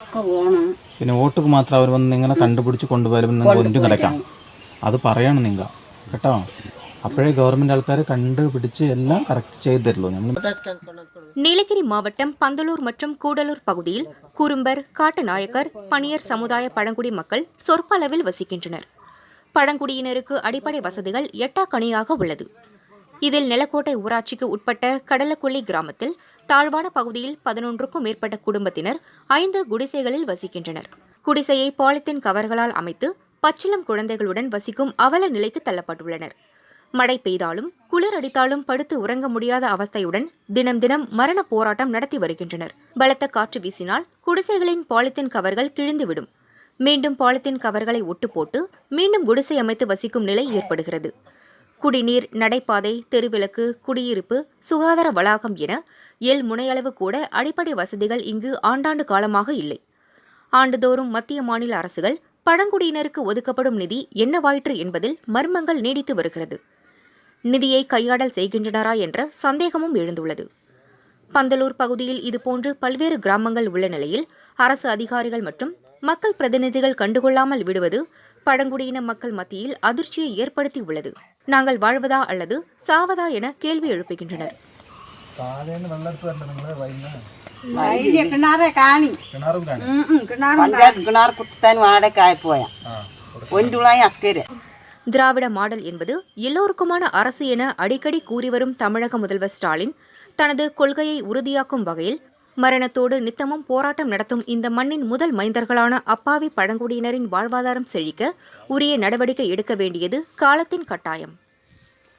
ഒക്കെ പോണം പിന്നെ വോട്ടുക്ക് മാത്രം അവർ വന്ന് ഇങ്ങനെ കണ്ടുപിടിച്ച് കൊണ്ടുപോയാലും നിങ്ങൾക്ക് ഒന്നും കിടക്കാം അത് പറയണം നിങ്ങൾ കേട്ടോ അപ്പോഴേ ഗവൺമെൻറ് ആൾക്കാർ കണ്ടുപിടിച്ച് എല്ലാം കറക്റ്റ് ചെയ്ത് തരുള്ളൂ നമ്മൾ நீலகிரி மாவட்டம் பந்தலூர் மற்றும் கூடலூர் பகுதியில் குறும்பர் காட்டுநாயக்கர் பணியர் சமுதாய பழங்குடி மக்கள் சொற்ப அளவில் வசிக்கின்றனர் பழங்குடியினருக்கு அடிப்படை வசதிகள் எட்டாக்கணியாக உள்ளது இதில் நிலக்கோட்டை ஊராட்சிக்கு உட்பட்ட கடலக்குள்ளி கிராமத்தில் தாழ்வான பகுதியில் பதினொன்றுக்கும் மேற்பட்ட குடும்பத்தினர் ஐந்து குடிசைகளில் வசிக்கின்றனர். குடிசையை பாலித்தீன் கவர்களால் அமைத்து பச்சிளம் குழந்தைகளுடன் வசிக்கும் அவல நிலைக்கு தள்ளப்பட்டுள்ளனர். மழை பெய்தாலும் குளிர் அடித்தாலும் படுத்து உறங்க முடியாத அவஸ்தையுடன் தினம் தினம் மரண போராட்டம் நடத்தி வருகின்றனர். பலத்த காற்று வீசினால் குடிசைகளின் பாலித்தீன் கவர்கள் கிழிந்துவிடும். மீண்டும் பாலித்தீன் கவர்களை ஒட்டு போட்டு மீண்டும் குடிசை அமைத்து வசிக்கும் நிலை ஏற்படுகிறது. குடிநீர் நடைபாதை தெருவிளக்கு குடியிருப்பு சுகாதார வளாகம் என எல் முனையளவு கூட அடிப்படை வசதிகள் இங்கு ஆண்டாண்டு காலமாக இல்லை. ஆண்டுதோறும் மத்திய மாநில அரசுகள் பழங்குடியினருக்கு ஒதுக்கப்படும் நிதி என்னவாயிற்று என்பதில் மர்மங்கள் நீடித்து வருகிறது. நிதியை கையாடல் செய்கின்றனரா என்ற சந்தேகமும் எழுந்துள்ளது. பந்தலூர் பகுதியில் இதுபோன்று பல்வேறு கிராமங்கள் உள்ள நிலையில் அரசு அதிகாரிகள் மற்றும் மக்கள் பிரதிநிதிகள் கண்டுகொள்ளாமல் விடுவது பழங்குடியின மக்கள் மத்தியில் அதிர்ச்சியை ஏற்படுத்தி உள்ளது நாங்கள் வாழ்வதா அல்லது சாவதா என கேள்வி எழுப்புகின்றனர். திராவிட மாடல் என்பது எல்லோருக்குமான அரசு என அடிக்கடி கூறிவரும் தமிழக முதல்வர் ஸ்டாலின் தனது கொள்கையை உறுதியாக்கும் வகையில் மரணத்தோடு நித்தமும் போராட்டம் நடத்தும் இந்த மண்ணின் முதல் மைந்தர்களான அப்பாவி பழங்குடியினரின் வாழ்வாதாரம் செழிக்க உரிய நடவடிக்கை எடுக்க வேண்டியது காலத்தின் கட்டாயம்.